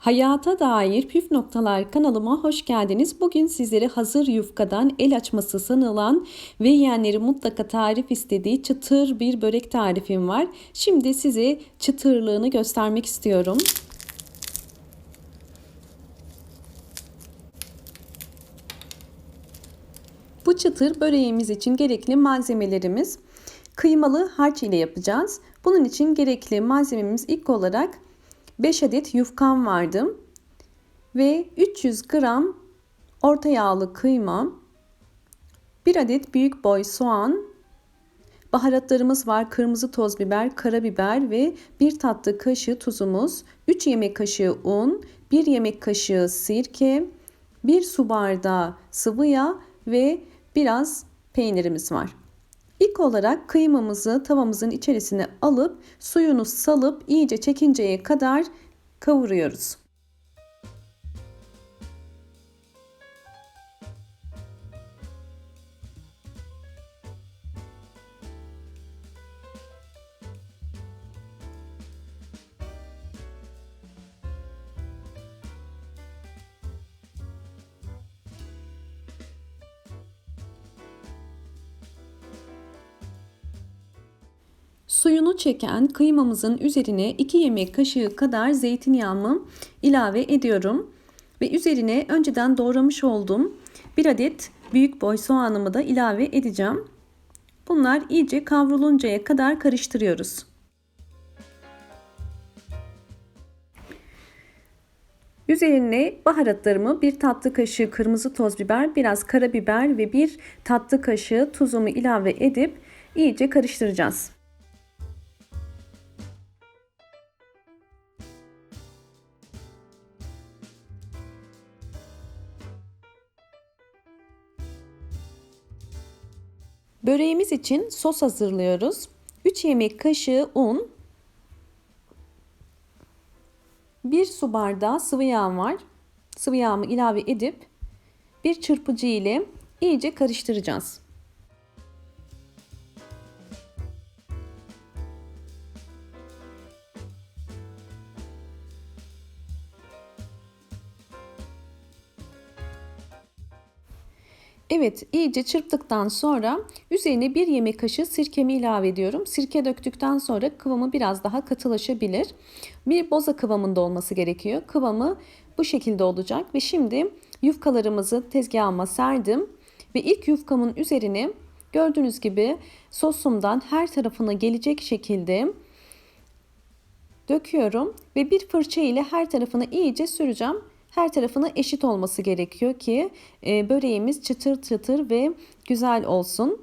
Hayata dair püf noktalar kanalıma hoş geldiniz. Bugün sizlere hazır yufkadan el açması sanılan ve yiyenleri mutlaka tarif istediği çıtır bir börek tarifim var. Şimdi size çıtırlığını göstermek istiyorum. Bu çıtır böreğimiz için gerekli malzemelerimiz kıymalı harç ile yapacağız. Bunun için gerekli malzememiz ilk olarak 5 adet yufkam vardı. Ve 300 gram orta yağlı kıyma, 1 adet büyük boy soğan, baharatlarımız var. Kırmızı toz biber, karabiber ve 1 tatlı kaşığı tuzumuz, 3 yemek kaşığı un, 1 yemek kaşığı sirke, 1 su bardağı sıvı yağ ve biraz peynirimiz var. İlk olarak kıymamızı tavamızın içerisine alıp suyunu salıp iyice çekinceye kadar kavuruyoruz. Suyunu çeken kıymamızın üzerine 2 yemek kaşığı kadar zeytinyağımı ilave ediyorum. Ve üzerine önceden doğramış olduğum bir adet büyük boy soğanımı da ilave edeceğim. Bunlar iyice kavruluncaya kadar karıştırıyoruz. Üzerine baharatlarımı bir tatlı kaşığı kırmızı toz biber, biraz karabiber ve bir tatlı kaşığı tuzumu ilave edip iyice karıştıracağız. Böreğimiz için sos hazırlıyoruz. 3 yemek kaşığı un, 1 su bardağı sıvı yağ var. Sıvı yağımı ilave edip bir çırpıcı ile iyice karıştıracağız. Evet iyice çırptıktan sonra üzerine bir yemek kaşığı sirkemi ilave ediyorum. Sirke döktükten sonra kıvamı biraz daha katılaşabilir. Bir boza kıvamında olması gerekiyor. Kıvamı bu şekilde olacak ve şimdi yufkalarımızı tezgahıma serdim. Ve ilk yufkamın üzerine gördüğünüz gibi sosumdan her tarafına gelecek şekilde döküyorum ve bir fırça ile her tarafına iyice süreceğim her tarafına eşit olması gerekiyor ki e, böreğimiz çıtır çıtır ve güzel olsun.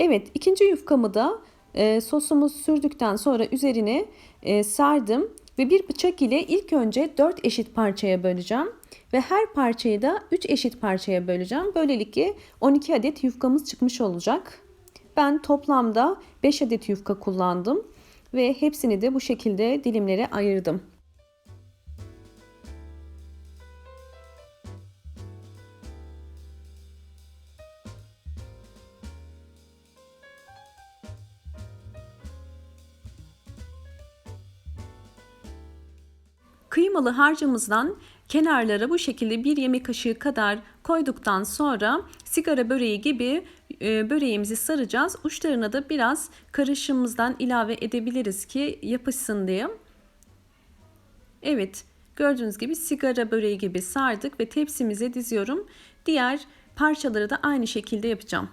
Evet ikinci yufkamı da e, sosumuzu sürdükten sonra üzerine e, sardım ve bir bıçak ile ilk önce 4 eşit parçaya böleceğim ve her parçayı da 3 eşit parçaya böleceğim. Böylelikle 12 adet yufkamız çıkmış olacak. Ben toplamda 5 adet yufka kullandım ve hepsini de bu şekilde dilimlere ayırdım. Kıymalı harcımızdan kenarlara bu şekilde bir yemek kaşığı kadar koyduktan sonra sigara böreği gibi e, böreğimizi saracağız. Uçlarına da biraz karışımımızdan ilave edebiliriz ki yapışsın diye. Evet gördüğünüz gibi sigara böreği gibi sardık ve tepsimize diziyorum. Diğer parçaları da aynı şekilde yapacağım.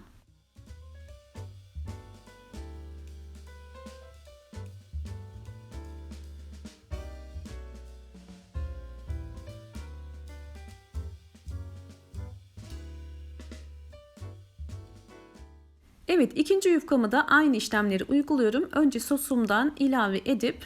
Evet ikinci yufkamı da aynı işlemleri uyguluyorum. Önce sosumdan ilave edip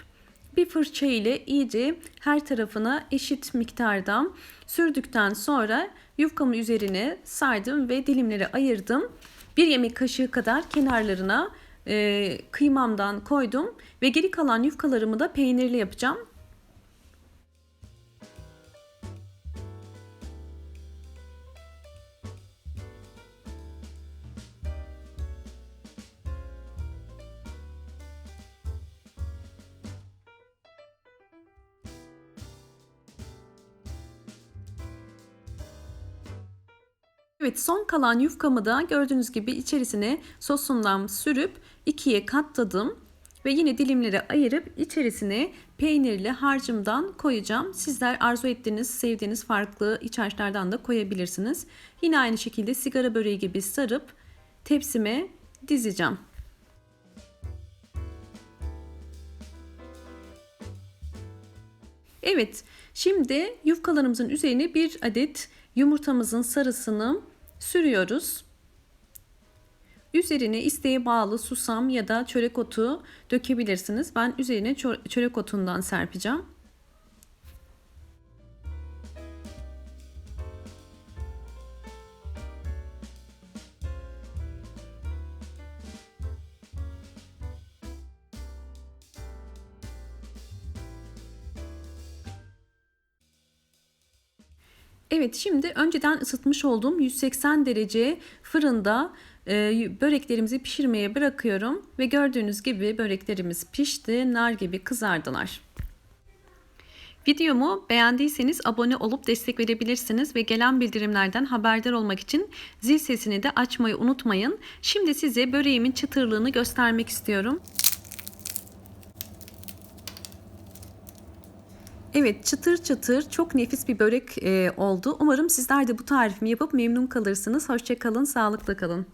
bir fırça ile iyice her tarafına eşit miktarda sürdükten sonra yufkamı üzerine sardım ve dilimleri ayırdım. Bir yemek kaşığı kadar kenarlarına e, kıymamdan koydum ve geri kalan yufkalarımı da peynirli yapacağım. Evet son kalan yufkamı da gördüğünüz gibi içerisine sosundan sürüp ikiye katladım. Ve yine dilimlere ayırıp içerisine peynirli harcımdan koyacağım. Sizler arzu ettiğiniz, sevdiğiniz farklı iç harçlardan da koyabilirsiniz. Yine aynı şekilde sigara böreği gibi sarıp tepsime dizeceğim. Evet, şimdi yufkalarımızın üzerine bir adet yumurtamızın sarısını sürüyoruz. Üzerine isteğe bağlı susam ya da çörek otu dökebilirsiniz. Ben üzerine çörek otundan serpeceğim. Evet şimdi önceden ısıtmış olduğum 180 derece fırında e, böreklerimizi pişirmeye bırakıyorum ve gördüğünüz gibi böreklerimiz pişti, nar gibi kızardılar. Videomu beğendiyseniz abone olup destek verebilirsiniz ve gelen bildirimlerden haberdar olmak için zil sesini de açmayı unutmayın. Şimdi size böreğimin çıtırlığını göstermek istiyorum. Evet çıtır çıtır çok nefis bir börek e, oldu. Umarım sizler de bu tarifimi yapıp memnun kalırsınız. Hoşçakalın, sağlıkla kalın.